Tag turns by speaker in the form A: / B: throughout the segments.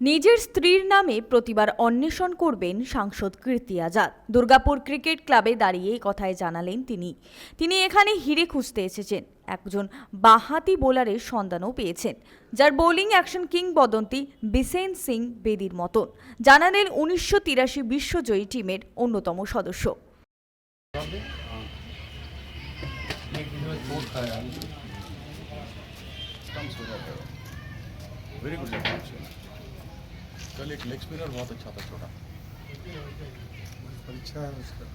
A: নিজের স্ত্রীর নামে প্রতিবার অন্বেষণ করবেন সাংসদ কীর্তি আজাদ দুর্গাপুর ক্রিকেট ক্লাবে দাঁড়িয়ে এই কথায় জানালেন তিনি তিনি এখানে হিরে খুঁজতে এসেছেন একজন বাঁহাতি বোলারের সন্ধানও পেয়েছেন যার বোলিং অ্যাকশন কিংবদন্তি বিসেন সিং বেদির মতন জানালেন উনিশশো তিরাশি বিশ্বজয়ী টিমের অন্যতম সদস্য
B: एक इसमें चोट था यार स्टम्प्स हो जाते हो वेरी गुड कल एक लेग स्पिनर बहुत अच्छा था छोटा। अच्छा है उसका।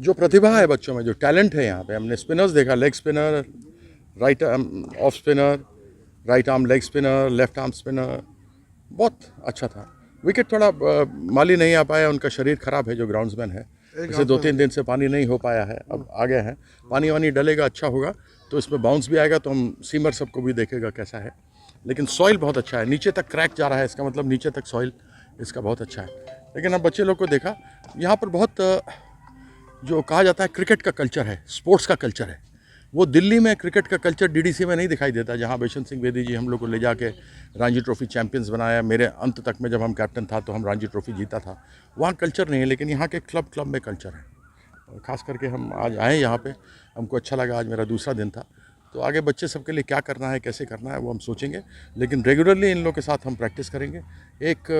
C: जो प्रतिभा है बच्चों में जो टैलेंट है यहाँ पे हमने स्पिनर्स देखा leg spinner right arm off spinner right arm leg spinner left arm spinner बहुत अच्छा था। विकेट थोड़ा माली नहीं आ पाया उनका शरीर खराब है जो ग्राउंड्समैन है। इसे दो तीन दिन से पानी नहीं हो पाया है अब आ गया है। पानी वानी डलेगा अच्छा होगा तो इसमें बाउंस भी आएगा तो हम सीमर सबको भी देखेगा कैसा है। लेकिन सॉइल बहुत अच्छा है। नीचे तक क्रैक जा रहा है इसका मतलब नीचे तक सॉइल इसका बहुत अच्छा है। लेकिन अब बच्चे लोग को देखा, यहाँ पर बहुत, जो कहा जाता है क्रिकेट का कल्चर है स्पोर्ट्स का कल्चर है। वो दिल्ली में क्रिकेट का कल्चर डीडीसी में नहीं दिखाई देता, जहाँ बेशन सिंह बेदी जी हम लोग को ले जाके रणजी ट्रॉफी चैंपियंस बनाया। मेरे अंत तक में जब हम कैप्टन था तो हम रणजी ट्रॉफी जीता था। वहाँ कल्चर नहीं है, लेकिन यहाँ के क्लब क्लब में कल्चर है। ख़ास करके हम आज आए यहाँ पे, हमको अच्छा लगा, आज मेरा दूसरा दिन था। तो आगे बच्चे सबके लिए क्या करना है, कैसे करना है, वो हम सोचेंगे। लेकिन रेगुलरली इन लोग के साथ हम प्रैक्टिस करेंगे। एक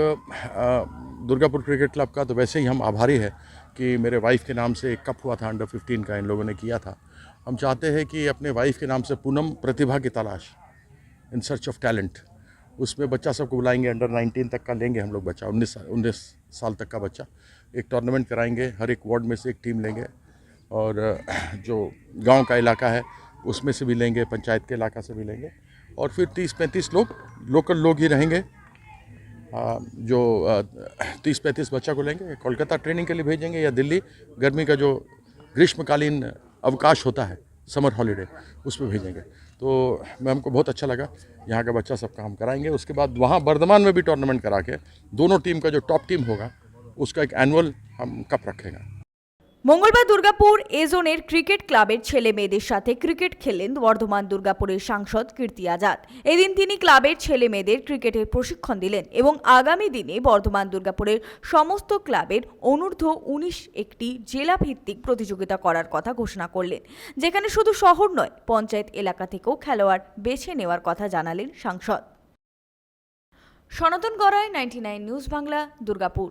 C: दुर्गापुर क्रिकेट क्लब का तो वैसे ही हम आभारी है कि मेरे वाइफ के नाम से एक कप हुआ था अंडर 15 का इन लोगों ने किया था। हम चाहते हैं कि अपने वाइफ के नाम से पूनम प्रतिभा की तलाश इन सर्च ऑफ़ टैलेंट उसमें बच्चा सबको बुलाएँगे अंडर 19 तक का लेंगे हम लोग बच्चा, उन्नीस उन्नीस साल तक का बच्चा। एक टूर्नामेंट कराएँगे, हर एक वार्ड में से एक टीम लेंगे। और, जो गाँव का इलाका है उसमें से भी लेंगे, पंचायत के इलाका से भी लेंगे। और फिर 30-35 लोग, लोकल लोग ही रहेंगे। जो तीस पैंतीस बच्चा को लेंगे, कोलकाता ट्रेनिंग के लिए भेजेंगे या दिल्ली। गर्मी का जो ग्रीष्मकालीन अवकाश होता है, समर हॉलीडे उस पर भेजेंगे। तो मैं हमको बहुत अच्छा लगा। यहाँ का बच्चा सबका हम कराएँगे। उसके बाद वहाँ बर्धमान में भी टूर्नामेंट करा के, दोनों टीम का जो टॉप टीम होगा, उसका एक एनुअल हम कप रखेंगे।
A: মঙ্গলবার দুর্গাপুর এ জোনের ক্রিকেট ক্লাবের ছেলে মেয়েদের সাথে ক্রিকেট খেললেন বর্ধমান দুর্গাপুরের সাংসদ কীর্তি আজাদ। এদিন তিনি ক্লাবের ছেলে মেয়েদের ক্রিকেটের প্রশিক্ষণ দিলেন এবং আগামী দিনে বর্ধমান দুর্গাপুরের সমস্ত ক্লাবের অনূর্ধ্ব উনিশ একটি জেলা ভিত্তিক প্রতিযোগিতা করার কথা ঘোষণা করলেন। যেখানে শুধু শহর নয়, পঞ্চায়েত এলাকা থেকেও খেলোয়াড় বেছে নেওয়ার কথা জানালেন সাংসদ। Sanatan Garai ninety news Bangla, Durgapur.